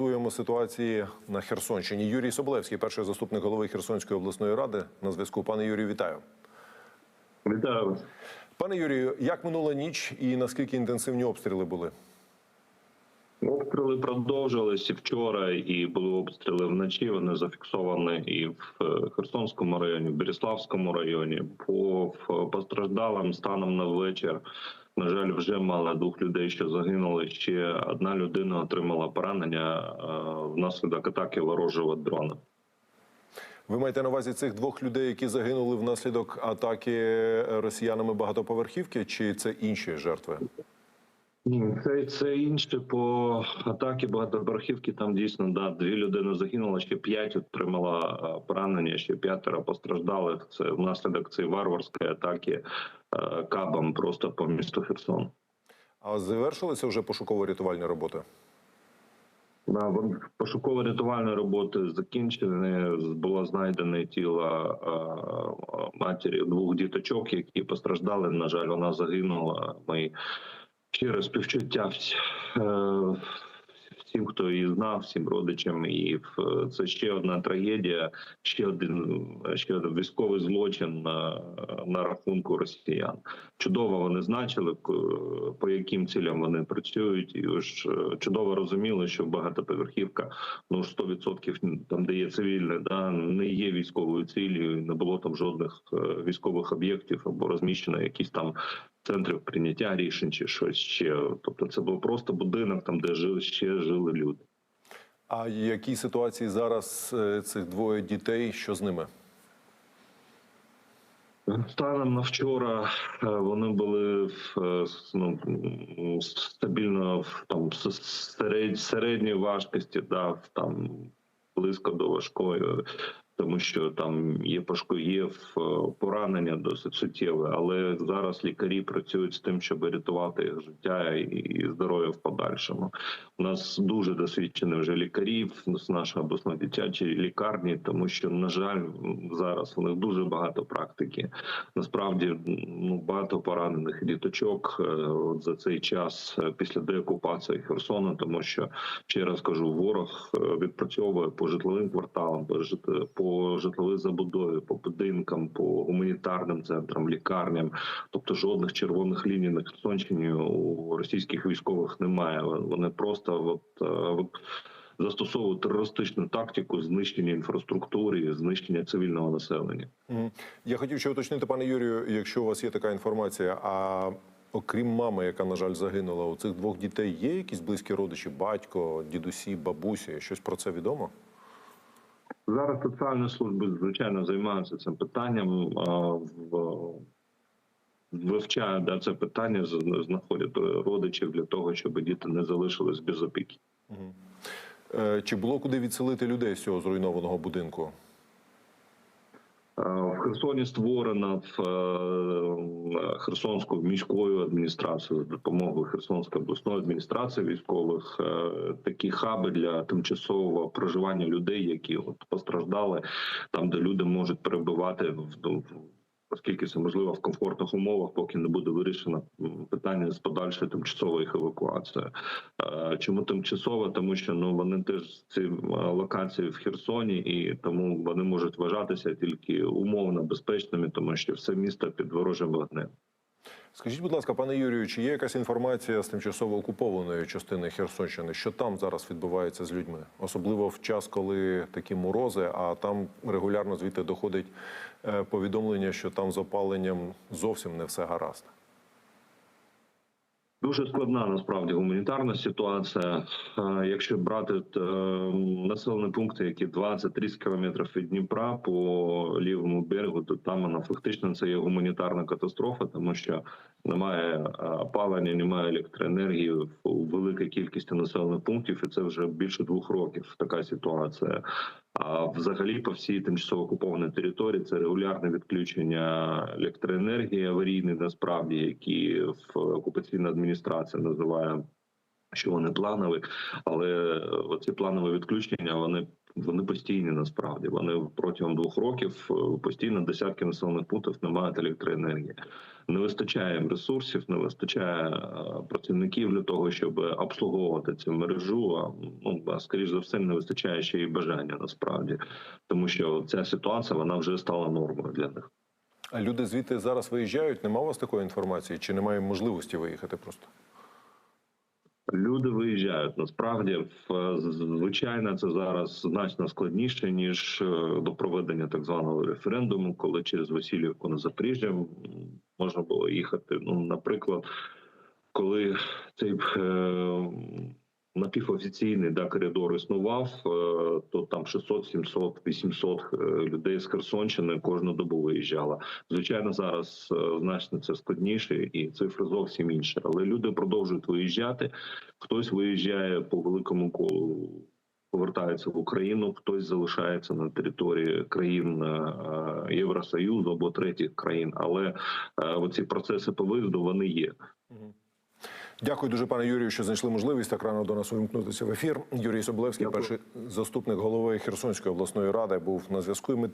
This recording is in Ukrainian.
коментуємо ситуації на Херсонщині. Юрій Соблевський, перший заступник голови Херсонської обласної ради, на зв'язку. Пане Юрію, вітаю. Вітаю вас. Пане Юрію, як минула ніч і наскільки інтенсивні обстріли були? Обстріли продовжилися вчора, і були обстріли вночі. Вони зафіксовані і в е, Херсонському районі, в Береславському районі. По постраждалим станом на вечір. На жаль, вже мало двох людей, що загинули. Ще одна людина отримала поранення е, внаслідок атаки ворожого дрона. Ви маєте на увазі цих двох людей, які загинули внаслідок атаки росіянами багатоповерхівки, чи це інші жертви? Ні, це, це інше по атаки багатоповерхівки. Там дійсно да дві людини загинуло, ще п'ять отримала е, поранення, ще п'ятеро постраждалих. Це внаслідок цієї варварської атаки е, кабом просто по місту Херсон. А завершилися вже пошуково-рятувальні роботи? Да, пошуково-рятувальні роботи закінчені. Було знайдене тіло е, матері двох діточок, які постраждали. На жаль, вона загинула. Ми щире співчуття е, всім, хто її знав, всім родичам. І це ще одна трагедія, ще один ще один військовий злочин на, на рахунку росіян. Чудово вони значили, по яким цілям вони працюють, і ж е, чудово розуміли, що багатоповерхівка ну 100% там, де є цивільне, да не є військовою цілею, не було там жодних е, військових об'єктів або розміщено якісь там центрів прийняття рішень чи щось ще. Тобто, це був просто будинок, там де жили ще жили люди. А які ситуації зараз е, цих двоє дітей? Що з ними? Станом на вчора е, вони були в е, ну, стабільно в там с- серед, середньої важкості, да, там близько до важкої, тому що там є є е, поранення досить суттєве, але зараз лікарі працюють з тим, щоб рятувати їх життя і, здоров'я в подальшому. У нас дуже досвідчені вже лікарі з нашої обласної дитячої лікарні, тому що на жаль, зараз у них дуже багато практики. Насправді ну багато поранених діточок е, от за цей час е, після деокупації Херсону, тому що ще раз кажу, ворог відпрацьовує по житловим кварталам, по жит- по житловій забудові, по будинкам, по гуманітарним центрам, лікарням. Тобто жодних червоних ліній на Херсонщині у російських військових немає. Вони просто от, е, застосовують терористичну тактику знищення інфраструктури, знищення цивільного населення. Я хотів ще уточнити, пане Юрію, якщо у вас є така інформація, а окрім мами, яка, на жаль, загинула, у цих двох дітей є якісь близькі родичі, батько, дідусі, бабусі? Щось про це відомо? Зараз соціальні служби звичайно займаються цим питанням. Вивчають да, це питання, знаходять родичів для того, щоб діти не залишились без опіки. Е, Чи було куди відселити людей з цього зруйнованого будинку? Е, В Херсоні створена в Херсонську Херсонською міською адміністрацією з допомогою Херсонської обласної адміністрації військових е, такі хаби для тимчасового проживання людей, які от постраждали, там де люди можуть перебувати в оскільки це можливо в комфортних умовах, поки не буде вирішено питання з подальшою тимчасовою їх евакуацією. Е, Чому тимчасово? Тому що ну вони теж ці локації в Херсоні, і тому вони можуть вважатися тільки умовно безпечними, тому що все місто під ворожим вогнем. Скажіть, будь ласка, пане Юрію, чи є якась інформація з тимчасово окупованої частини Херсонщини, що там зараз відбувається з людьми, особливо в час, коли такі морози, а там регулярно звідти доходить е, повідомлення, що там з опаленням зовсім не все гаразд. Дуже складна насправді гуманітарна ситуація. Е, Якщо брати е, населені пункти, які 20-30 кілометрів від Дніпра по лівому берегу, то там вона фактично це є гуманітарна катастрофа, тому що немає е, опалення, немає електроенергії у великій кількості населених пунктів, і це вже більше двох років така ситуація. А взагалі по всій тимчасово окупованій території це регулярне відключення електроенергії аварійні, насправді, які в окупаційна адміністрація називає. Що вони планові, але оці планові відключення вони вони постійні насправді. Вони протягом двох років е, постійно десятки населених пунктів не мають електроенергії. Не вистачає ресурсів, не вистачає е, працівників для того, щоб обслуговувати цю мережу. А ну а, скоріш за все, не вистачає ще й бажання насправді, тому що ця ситуація вона вже стала нормою для них. А люди звідти зараз виїжджають. Нема у вас такої інформації? Чи немає можливості виїхати просто? Люди виїжджають. Насправді, звичайно, це зараз значно складніше ніж е, до проведення так званого референдуму, коли через Васильівку на Запоріжжя можна було їхати. Ну, наприклад, коли цей е, напівофіційний да, коридор існував, е, то там 600, 700, 800 е, людей з Херсонщини кожну добу виїжджало. Звичайно, зараз е, значно це складніше і цифри зовсім інші. Але люди продовжують виїжджати. Хтось виїжджає по великому колу. Повертається в Україну, хтось залишається на території країн е, Євросоюзу або третіх країн, але е, оці процеси по виїзду вони є. Дякую дуже, пане Юрію, що знайшли можливість так рано до нас увімкнутися в ефір. Юрій Соблевський, Дякую. перший заступник голови Херсонської обласної ради, був на зв'язку.